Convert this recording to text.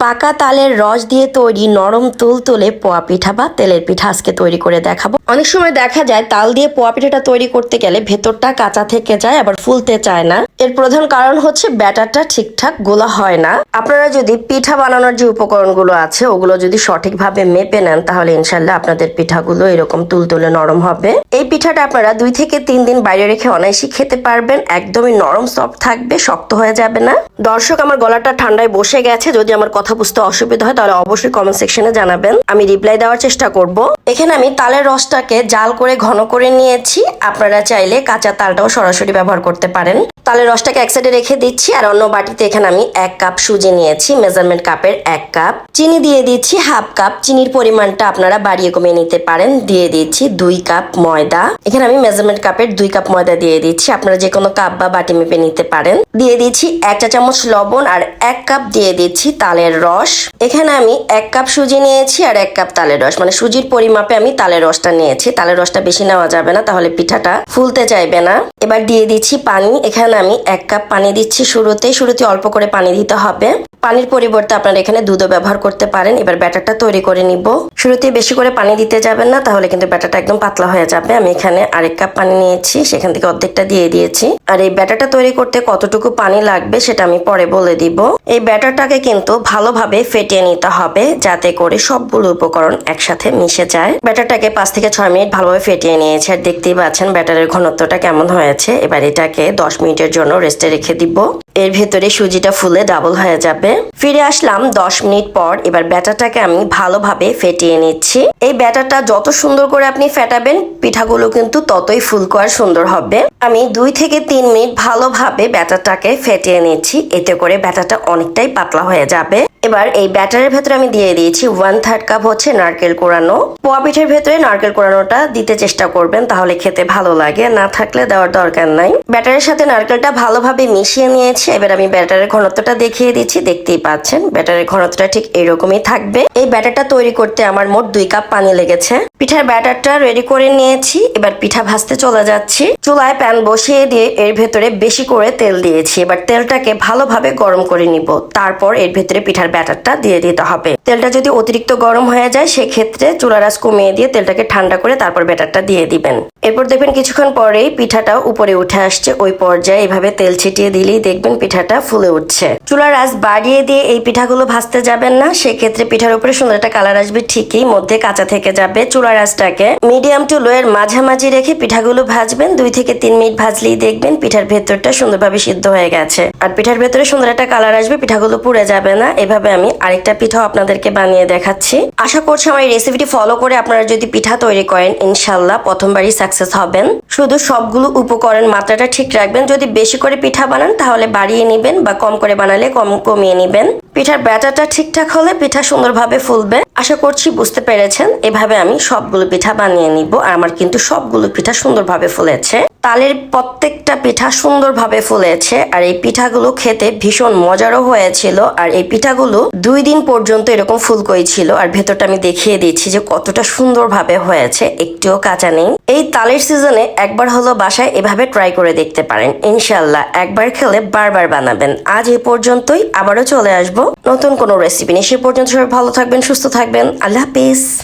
পাকা তালের রস দিয়ে তৈরি নরম তুল তুলে পোয়া পিঠা বা তেলের পিঠা আজকে তৈরি করে দেখাবো। অনেক সময় দেখা যায় তাল দিয়ে পোয়া পিঠাটা তৈরি করতে গেলে ভেতরটা কাঁচা থেকে যায়, আবার ফুলতে চায় না। এর প্রধান কারণ হচ্ছে ব্যাটারটা ঠিকঠাক গোলা হয় না। আপনারা যদি পিঠা বানানোর যে উপকরণগুলো আছে, ওগুলো যদি সঠিকভাবে মেপে নেন, তাহলে ইনশাল্লাহ আপনাদের পিঠাগুলো এরকম তুলতুলে নরম হবে। এই পিঠাটা আপনারা দুই থেকে তিন দিন বাইরে রেখে অনায়াসই খেতে পারবেন। একদমই নরম, সফট থাকবে, শক্ত হয়ে যাবে না। দর্শক, আমার গলাটা ঠান্ডায় বসে গেছে, যদি আমার কথা বুঝতে অসুবিধা হয়, তাহলে অবশ্যই কমেন্ট সেকশনে জানাবেন। আমি রিপ্লাই দেওয়ার চেষ্টা করব। এখানে আমি তালের রসটাকে জাল করে ঘন করে নিয়েছি। আপনারা চাইলে কাঁচা তালটাও সরাসরি ব্যবহার করতে পারেন। তালের রসটাকে এক সাইডে রেখে দিচ্ছি, আর অন্য বাটিতে এখানে আমি এক কাপ সুজি নিয়েছি মেজারমেন্ট কাপের এক কাপ চিনি দিয়ে দিচ্ছি হাফ কাপ চিনির পরিমাণটা আপনারা বাড়িয়ে কমিয়ে নিতে পারেন। দিয়ে দিচ্ছি দুই কাপ ময়দা। এখানে আমি মেজারমেন্ট কাপের দুই কাপ ময়দা দিয়ে দিচ্ছি। আপনারা যে কোনো কাপ বা বাটি মেপে নিতে পারেন। দিয়ে দিচ্ছি এক চা চামচ লবণ, আর এক কাপ দিয়ে দিচ্ছি তালের রস। এখানে আমি এক কাপ সুজি নিয়েছি আর এক কাপ তালের রস। মানে সুজির পরিমাপে আমি তালের রসটা নিয়েছি। তালের রসটা বেশি নেওয়া যাবে না, তাহলে পিঠাটা ফুলতে চাইবে না। এবার দিয়ে দিচ্ছি পানি। এখানে আমি এক কাপ পানি দিচ্ছি শুরুতে শুরুতে অল্প করে পানি দিতে হবে। পানির পরিবর্তে আপনারা এখানে দুধও ব্যবহার করতে পারেন। এবার ব্যাটারটা তৈরি করে নিব। শুরুতে বেশি করে পানি দিতে যাবেন না, তাহলে কিন্তু ব্যাটারটা একদম পাতলা হয়ে যাবে। আমি এখানে আরেক কাপ পানি নিয়েছি। সেখান থেকে অর্ধেকটা দিয়ে দিয়েছি। আর এই ব্যাটারটা তৈরি করতে কতটুকু পানি লাগবে সেটা আমি পরে বলে দিব। এই ব্যাটারটাকে কিন্তু ভালোভাবে ফেটিয়ে নিতে হবে যাতে করে সবগুলো উপকরণ একসাথে মিশে যায়। ব্যাটারটাকে পাঁচ থেকে ছয় মিনিট ভালোভাবে ফেটিয়ে নিয়েছে। আর দেখতেই পাচ্ছেন ব্যাটারের ঘনত্বটা কেমন হয়েছে। এবার এটাকে দশ মিনিটের জন্য রেস্টে রেখে দিব। এর ভেতরে সুজিটা ফুলে ডাবল হয়ে যাবে। ফিরে আসলাম দশ মিনিট পর। এবার ব্যাটারটাকে আমি ভালোভাবে ফেটিয়ে নিচ্ছি। এই ব্যাটারটা যত সুন্দর করে আপনি ফেটাবেন, পিঠাগুলো কিন্তু ততই ফুলকো আর সুন্দর হবে। আমি দুই থেকে তিন মিনিট ভালোভাবে ব্যাটারটাকে ফেটিয়ে নিচ্ছি। এতে করে ব্যাটারটা অনেকটাই পাতলা হয়ে যাবে। এবার এই ব্যাটারের ভেতরে আমি দিয়ে দিয়েছি ওয়ান থার্ড কাপ হচ্ছে নারকেল কোরানো। পোয়া পিঠের ভেতরে নারকেল কোরানোটা দিতে চেষ্টা করবেন, তাহলে খেতে ভালো লাগে। না থাকলে দেওয়ার দরকার নাই। ব্যাটারের সাথে নারকেলটা ভালোভাবে মিশিয়ে নিয়েছি। এবার আমি ব্যাটারের ঘনত্বটা দেখিয়ে দিচ্ছি, দেখতেই পাচ্ছেন। ব্যাটারের ঘনত্বটা ঠিক এরকমই থাকবে। এই ব্যাটারটা তৈরি করতে আমার মোট দুই কাপ পানি লেগেছে। পিঠার ব্যাটারটা রেডি করে নিয়েছি। এবার পিঠা ভাজতে চলে যাচ্ছি। চুলায় প্যান বসিয়ে দিয়ে এর ভেতরে বেশি করে তেল দিয়েছি। এবার তেলটাকে ভালোভাবে গরম করে নিব। তারপর এর ভেতরে পিঠার ব্যাটারটা দিয়ে দিতে হবে। তেলটা যদি অতিরিক্ত গরম হয়ে যায়, সেক্ষেত্রে চুলারাস কমিয়ে দিয়ে তেলটাকে ঠান্ডা করে তারপর ব্যাটারটা দিয়ে দিবেন। এরপর দেখবেন কিছুক্ষণ পরেই পিঠাটাও উপরে উঠে আসছে। ওই পর্যায়ে এভাবে তেল ছিটিয়ে দিলেই দেখবেন পিঠাটা ফুলে উঠছে। চুলার আঁচ বাড়িয়ে দিয়ে এই পিঠাগুলো ভাজতে যাবেন না। সেক্ষেত্রে পিঠার উপরে সুন্দর একটা কালার আসবে ঠিকই, মধ্যে কাঁচা থেকে যাবে। চুলার আঁচটাকে মিডিয়াম টু লো এর মাঝামাঝি রেখে পিঠাগুলো ভাজবেন। দুই থেকে তিন মিনিট ভাজলেই দেখবেন পিঠার ভেতরটা সুন্দরভাবে সিদ্ধ হয়ে গেছে। আর পিঠার ভেতরে সুন্দর একটা কালার আসবে, পিঠাগুলো পুড়ে যাবে না। এভাবে আমি আরেকটা পিঠাও আপনাদেরকে বানিয়ে দেখাচ্ছি। আশা করছি আমার এই রেসিপিটি ফলো করে আপনারা যদি পিঠা তৈরি করেন, ইনশাল্লাহ প্রথমবারই সাকসেস হবেন। শুধু সবগুলো উপকরণ মাত্রাটা ঠিক রাখবেন। যদি বেশি করে পিঠা বানান, তাহলে বাড়িয়ে নেবেন বা কম করে বানালে কম কমিয়ে নেবেন। পিঠার ব্যাটারটা ঠিকঠাক হলে পিঠা সুন্দরভাবে ফুলবে। আশা করছি বুঝতে পেরেছেন। এভাবে আমি সবগুলো পিঠা বানিয়ে নিব আর আমার কিন্তু সবগুলো পিঠা সুন্দরভাবে ফুলেছে। তালের প্রত্যেকটা পিঠা সুন্দরভাবে ফুলেছে আর এই পিঠাগুলো খেতে ভীষণ মজারও হয়েছিল আর এই পিঠাগুলো দুই দিন পর্যন্ত এরকম ফুলকই ছিল আর ভেতরটা আমি দেখিয়ে দিচ্ছি যে কতটা সুন্দরভাবে হয়েছে। একটিও কাঁচা নেই। এই তালের সিজনে একবার হলো বাসায় এভাবে ট্রাই করে দেখতে পারেন। ইনশাল্লাহ একবার খেলে বারবার বানাবেন। আজ এই পর্যন্তই। আবারও চলে আসব নতুন কোনো রেসিপি নিয়ে সে পর্যন্ত সবাই ভালো থাকবেন সুস্থ থাকবেন। আল্লাহ হাফিজ।